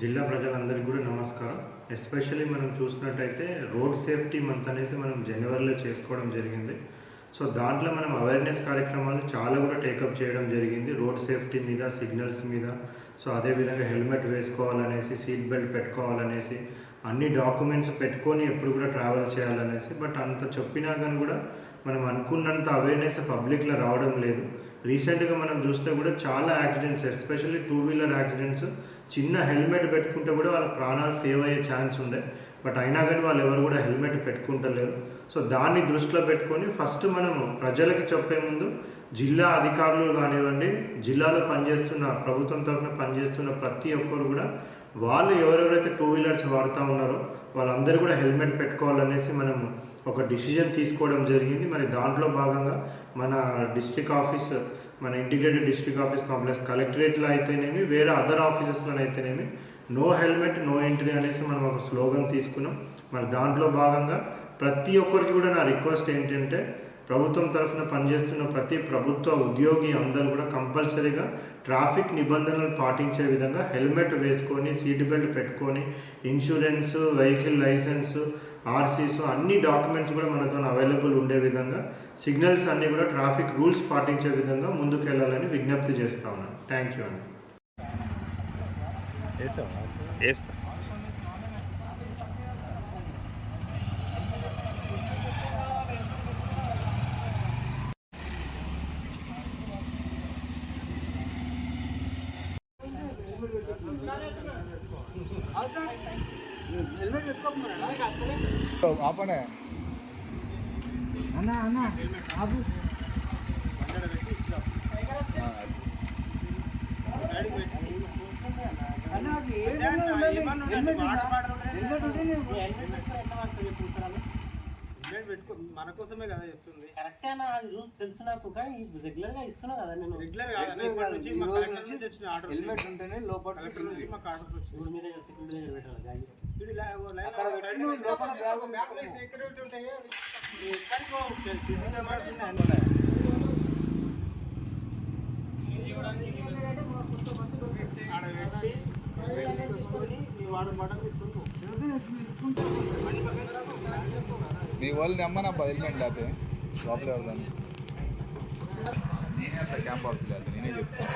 జిల్లా ప్రజలందరికీ కూడా నమస్కారం. ఎస్పెషల్లీ మనం చూసినట్టయితే రోడ్ సేఫ్టీ మంత్ అనేసి మనం జనవరిలో చేసుకోవడం జరిగింది. సో దాంట్లో మనం అవేర్నెస్ కార్యక్రమాలు చాలా కూడా టేకప్ చేయడం జరిగింది. రోడ్ సేఫ్టీ మీద సిగ్నల్స్ మీద సో అదేవిధంగా హెల్మెట్ వేసుకోవాలనేసి సీట్ బెల్ట్ పెట్టుకోవాలనేసి అన్ని డాక్యుమెంట్స్ పెట్టుకొని ఎప్పుడు కూడా ట్రావెల్ చేయాలనేసి బట్ అంత చెప్పినా కానీ కూడా మనం అనుకున్నంత అవేర్నెస్ పబ్లిక్లో రావడం లేదు. రీసెంట్గా మనం చూస్తే కూడా చాలా accidents especially two wheeler accidents చిన్న హెల్మెట్ పెట్టుకుంటే కూడా వాళ్ళ ప్రాణాలు సేవ్ అయ్యే ఛాన్స్ ఉండే. బట్ అయినా కానీ వాళ్ళు ఎవరు కూడా హెల్మెట్ పెట్టుకుంటలేరు. సో దాన్ని దృష్టిలో పెట్టుకొని ఫస్ట్ మనము ప్రజలకి చెప్పే ముందు జిల్లా అధికారులు కానివ్వండి జిల్లాలో పనిచేస్తున్న ప్రభుత్వం తరఫున పనిచేస్తున్న ప్రతి ఒక్కరు కూడా వాళ్ళు ఎవరెవరైతే టూ వీలర్స్ వాడుతూ ఉన్నారో వాళ్ళందరూ కూడా హెల్మెట్ పెట్టుకోవాలనేసి మనం ఒక డిసిజన్ తీసుకోవడం జరిగింది. మరి దాంట్లో భాగంగా మన డిస్ట్రిక్ట్ ఆఫీస్ మన ఇంటిగ్రేటెడ్ డిస్ట్రిక్ట్ ఆఫీస్ కాంప్లెక్స్ కలెక్టరేట్లో అయితేనేమి వేరే అదర్ ఆఫీసెస్లో అయితేనేమి నో హెల్మెట్ నో ఎంట్రీ అనేసి మనం ఒక స్లోగన్ తీసుకున్నాం. మరి దాంట్లో భాగంగా ప్రతి ఒక్కరికి కూడా నా రిక్వెస్ట్ ఏంటంటే ప్రభుత్వం తరఫున పనిచేస్తున్న ప్రతి ప్రభుత్వ ఉద్యోగి అందరూ కూడా కంపల్సరీగా ట్రాఫిక్ నిబంధనలు పాటించే విధంగా హెల్మెట్ వేసుకొని సీట్ బెల్ట్ పెట్టుకొని ఇన్సూరెన్స్ వెహికల్ లైసెన్స్ ఆర్సీస్ అన్ని డాక్యుమెంట్స్ కూడా మనతో అవైలబుల్ ఉండే విధంగా సిగ్నల్స్ అన్నీ కూడా ట్రాఫిక్ రూల్స్ పాటించే విధంగా ముందుకు వెళ్ళాలని విజ్ఞప్తి చేస్తా ఉన్నాను థ్యాంక్ యూ అండి. వేస్తా. ఆపనే అన్న అన్న ఆపు అన్నా అది ఏమన్నా హెల్మెట్ హెల్మెట్ ఉంటే మన కోసమే కదా చెప్తుంది కరెక్టే అది రూల్స్ తెలుసు నాకు కానీ రెగ్యులర్గా ఇస్తున్నా కదా నేను రెగ్యులర్ నుంచి మా ఈ రోజు కలెక్టర్ నుంచి వచ్చిన ఆర్డర్ హెల్మెట్ ఉంటేనే లోపల కలెక్టర్ నుంచి మాకు ఆర్డర్ వచ్చింది ఇప్పుడు మీద సెక్యూరిటీ దగ్గర పెట్టాలి గాలి ఇది లై- ఓ లైన్ అక్కడ లో పెట్టి సైడ్ నువ్వు లోపల బ్యాగ్ బ్యాగ్లో సెక్యూరిటీ ఉంటాయి ఎక్కడికో సీసీ కెమెరాస్ ఉన్నాయి ఆడ పెట్టి తీసుకొని నీ వాడు బటన్ తీసుకొని పో. మీ వాళ్ళు నెమ్మన హెల్మెట్ లేకపోతే లోపల ఎవరిదాన్ని నేనే అట్లా క్యాంప్ ఆఫ్ లేదు నేనే చెప్తాను.